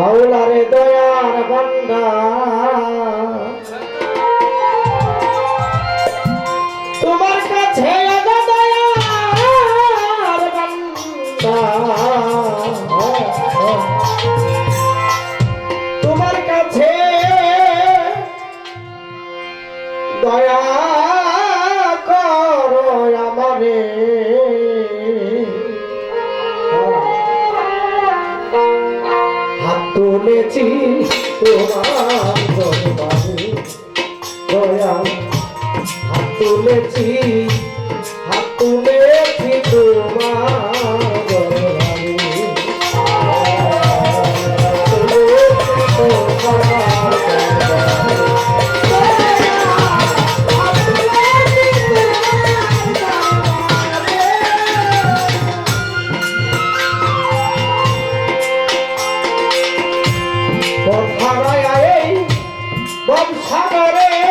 గౌల హృదయాన బండా ভুলেছি তোমার দয়া তুলেছি। সব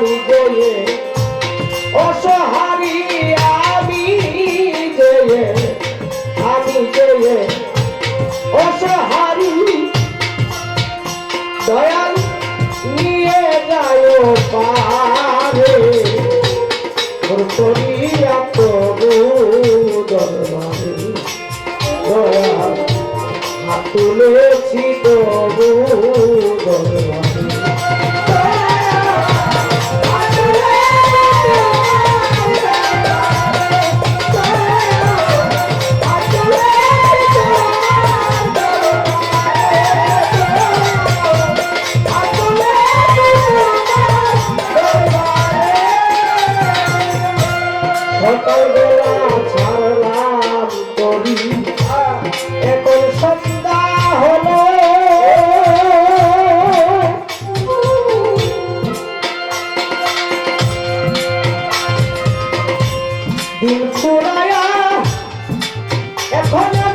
পাপি বলে Hola.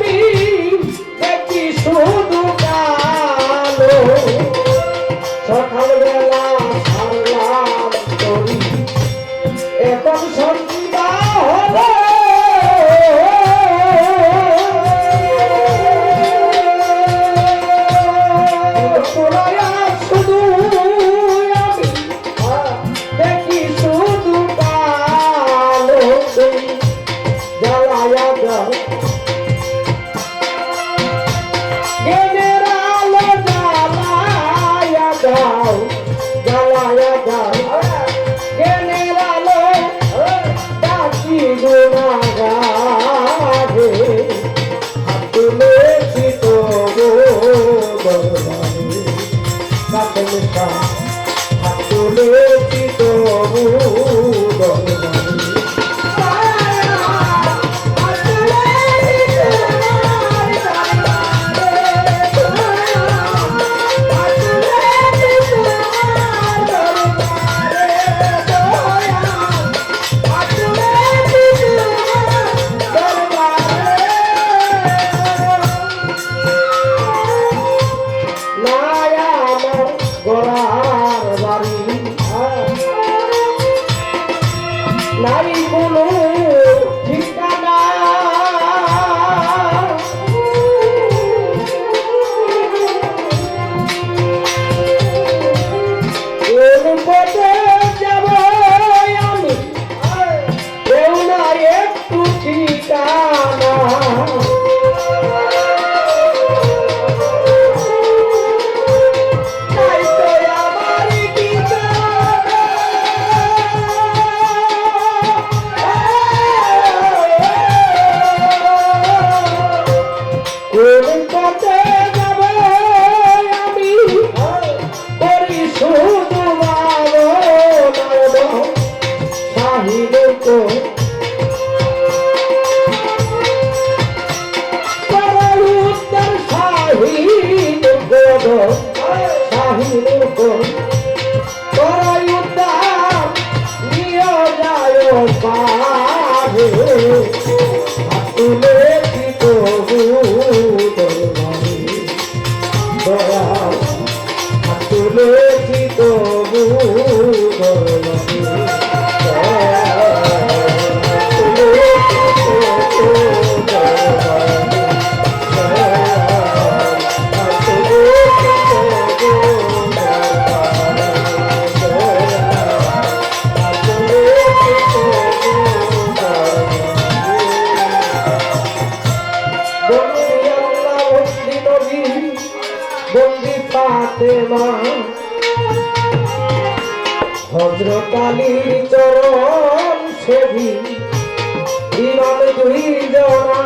নাই পারে তুলে ফাতেমা হজরত আলীর চরণ সেবি ইমাম দুই জনা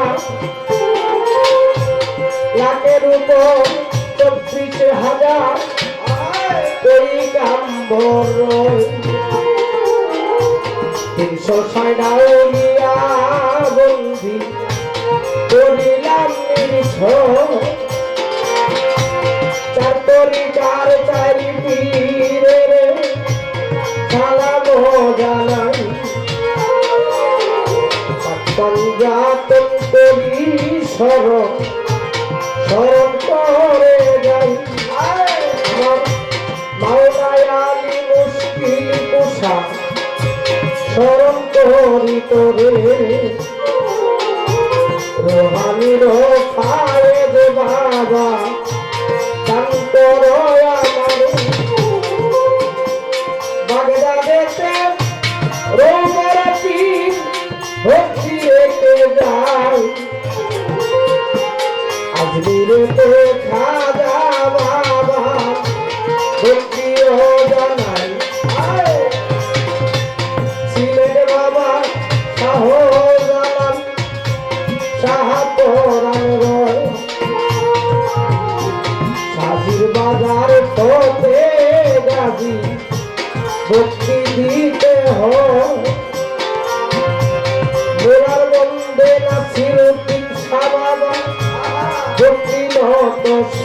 লাখের উপর চব্বিশ হাজার ওই গাম্বর তিনশো ষাড়াউলিয়া বন্দি করিলাম চার চারি পীরে সালাম জানাই পঞ্জাতন করি স্মরণ স্মরণ করে যাই। আমার মুশকিল পোশাক স্মরণ করি তোরে। রোহানির পায়ে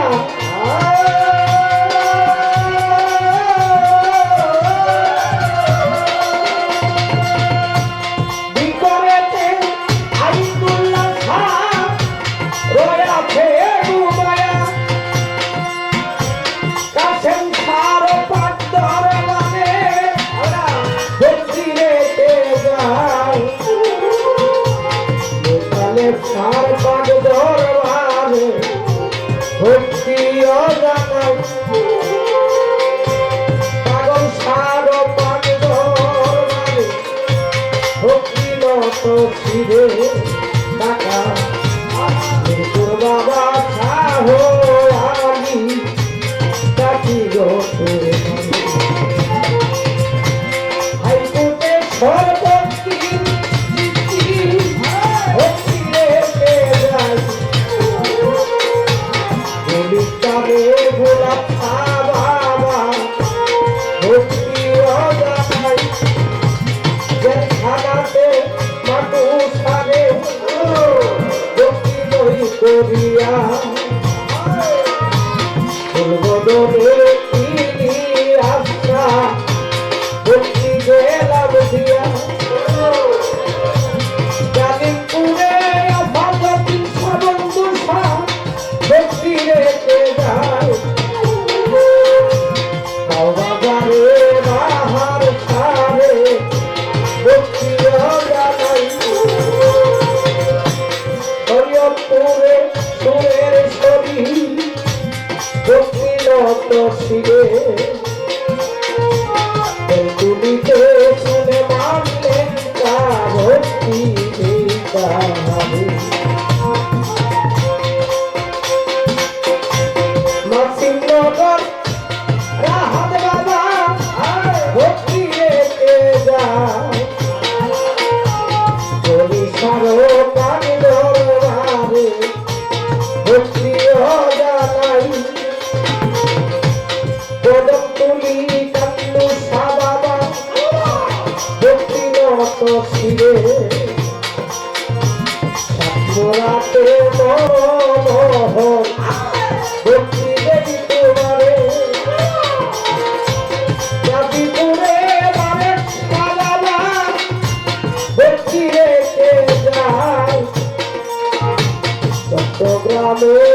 রাখিয়া দিয়া সুরে সুরের ছবি। ভক্তিরত শিরে তুলিতে শুনে মানলেন তা ভক্তি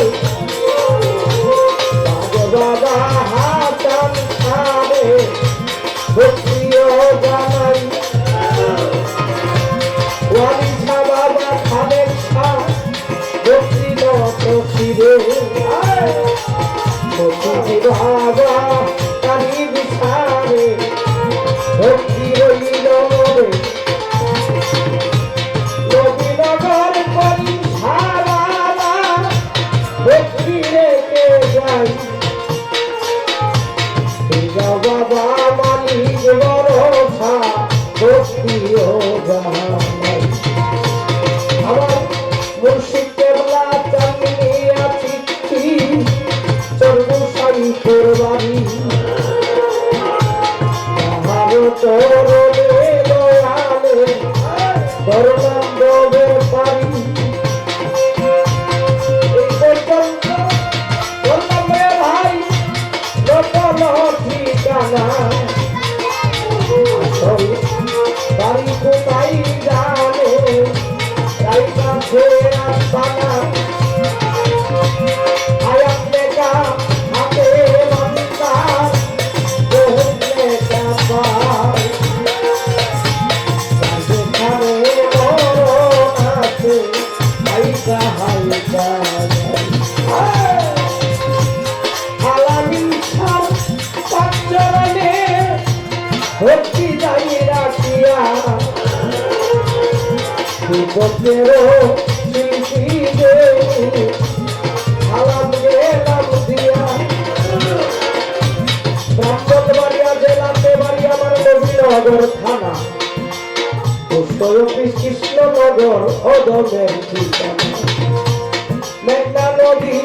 Oh! ভক্তি যাই রাখিয়া। বিপদেরও শিল্পী সালাম গেলাম দিয়া। ব্রাহ্মণবাড়িয়া জেলাতে বাড়ি আমার নবীনগর থানা। পোস্ট অফিস, কৃষ্ণনগর অদমের নদী